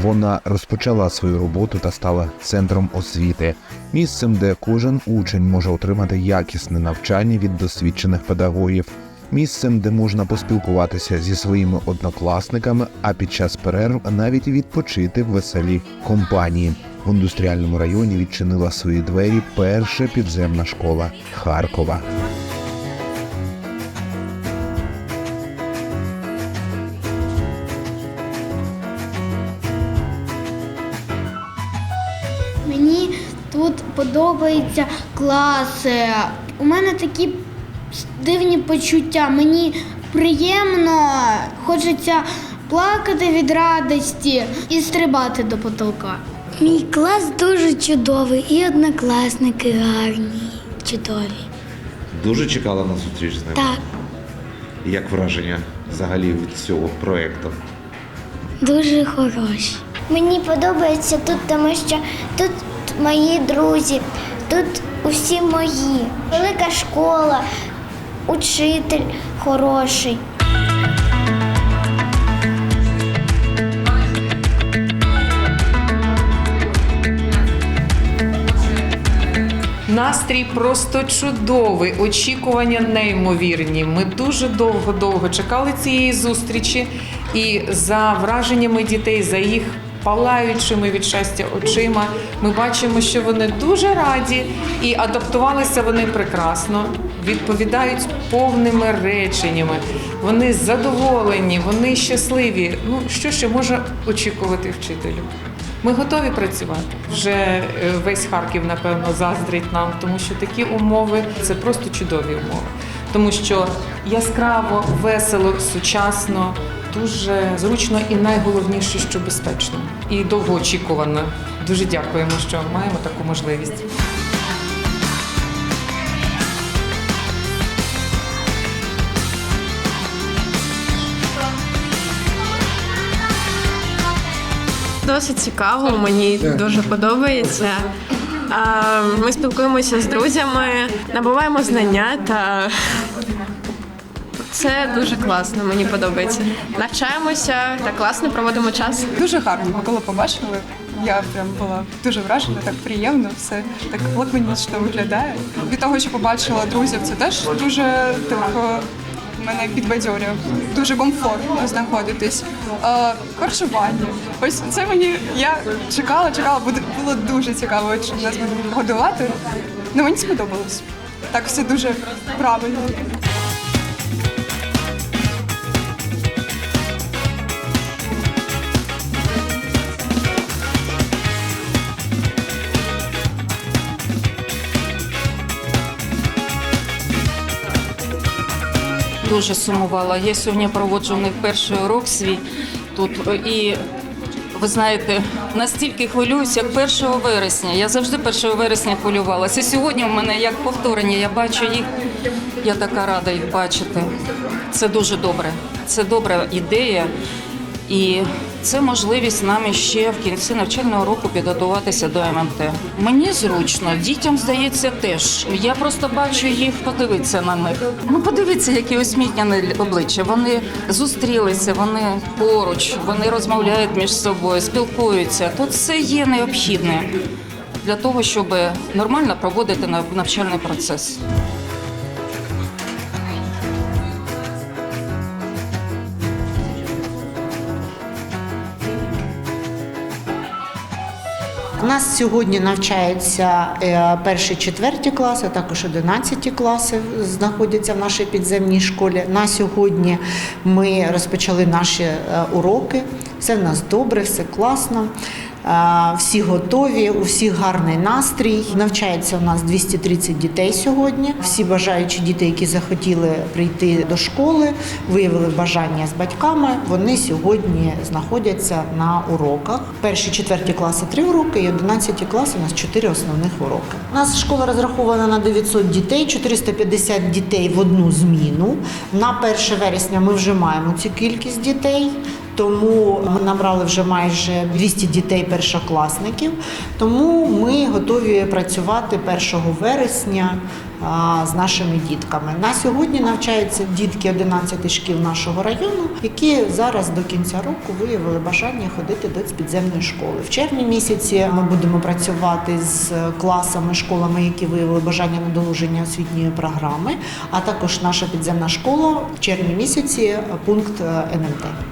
Вона розпочала свою роботу та стала центром освіти, місцем, де кожен учень може отримати якісне навчання від досвідчених педагогів, місцем, де можна поспілкуватися зі своїми однокласниками, а під час перерв навіть відпочити в веселій компанії. В індустріальному районі відчинила свої двері перша підземна школа Харкова. Тут подобається клас. Е, У мене такі дивні почуття. Мені приємно, хочеться плакати від радості і стрибати до потолка. Мій клас дуже чудовий і однокласники гарні, чудові. Дуже чекала на зустріч з ним. Так, Як враження взагалі від цього проєкту? дуже хороші. Мені подобається тут, тому що тут мої друзі, тут усі мої. Велика школа, учитель хороший. Настрій просто чудовий, очікування неймовірні. Ми дуже довго-довго чекали цієї зустрічі, і за враженнями дітей, за їх палаючими від щастя очима, ми бачимо, що вони дуже раді і адаптувалися вони прекрасно, відповідають повними реченнями. Вони задоволені, вони щасливі. Ну що ще може очікувати вчителю? Ми готові працювати. Вже е, весь Харків, напевно, заздрить нам, тому що такі умови це просто чудові умови. Тому що яскраво, весело, сучасно, дуже зручно і найголовніше, що безпечно і довгоочікувано. Дуже дякуємо, що маємо таку можливість. Досить цікаво, мені дуже подобається. Ми спілкуємося з друзями, набуваємо знання та це дуже класно, мені подобається. Навчаємося та класно проводимо час. Дуже гарно, ми коли побачили. Я прям була дуже вражена, так приємно, все так лаконічно виглядає. Від того, що побачила друзів, це теж дуже так мене підбадьорює. Дуже комфортно знаходитись. Е, харчування. Ось це мені я чекала, чекала, буде було дуже цікаво, чи нас будуть годувати. Ну мені сподобалось. Так все дуже правильно. Дуже сумувала. Я сьогодні проводжу в них перший урок свій тут. І ви знаєте, настільки хвилююся, як 1 вересня. Я завжди 1 вересня хвилювалася. Сьогодні в мене як повторення, я бачу їх. Я така рада їх бачити. Це дуже добре. Це добра ідея. І це можливість нам ще в кінці навчального року підготуватися до ММТ. Мені зручно, дітям здається теж. Я просто бачу їх, подивитися на них. Ну подивіться, які усміхнені обличчя. Вони зустрілися, вони поруч, вони розмовляють між собою, спілкуються. Тут все є необхідне для того, щоб нормально проводити навчальний процес. У нас сьогодні навчаються е, перші четверті класи, а також одинадцяті класи знаходяться в нашій підземній школі. На сьогодні ми розпочали наші е, уроки. Все в нас добре, все класно. Е, Всі готові, у всіх гарний настрій. Навчається у нас 230 дітей сьогодні. Всі бажаючі діти, які захотіли прийти до школи, виявили бажання з батьками. Вони сьогодні знаходяться на уроках. Перші четверті класи три уроки, і 11 класи у нас чотири основних уроки. У нас школа розрахована на 900 дітей, 450 дітей в одну зміну. На 1 вересня ми вже маємо цю кількість дітей. Тому ми набрали вже майже 200 дітей першокласників. Тому ми готові працювати 1 вересня з нашими дітками. На сьогодні навчаються дітки 11 шкіл нашого району, які зараз до кінця року виявили бажання ходити до підземної школи. В червні місяці ми будемо працювати з класами, школами, які виявили бажання на долучення освітньої програми. А також наша підземна школа в червні місяці пункт е, НМТ.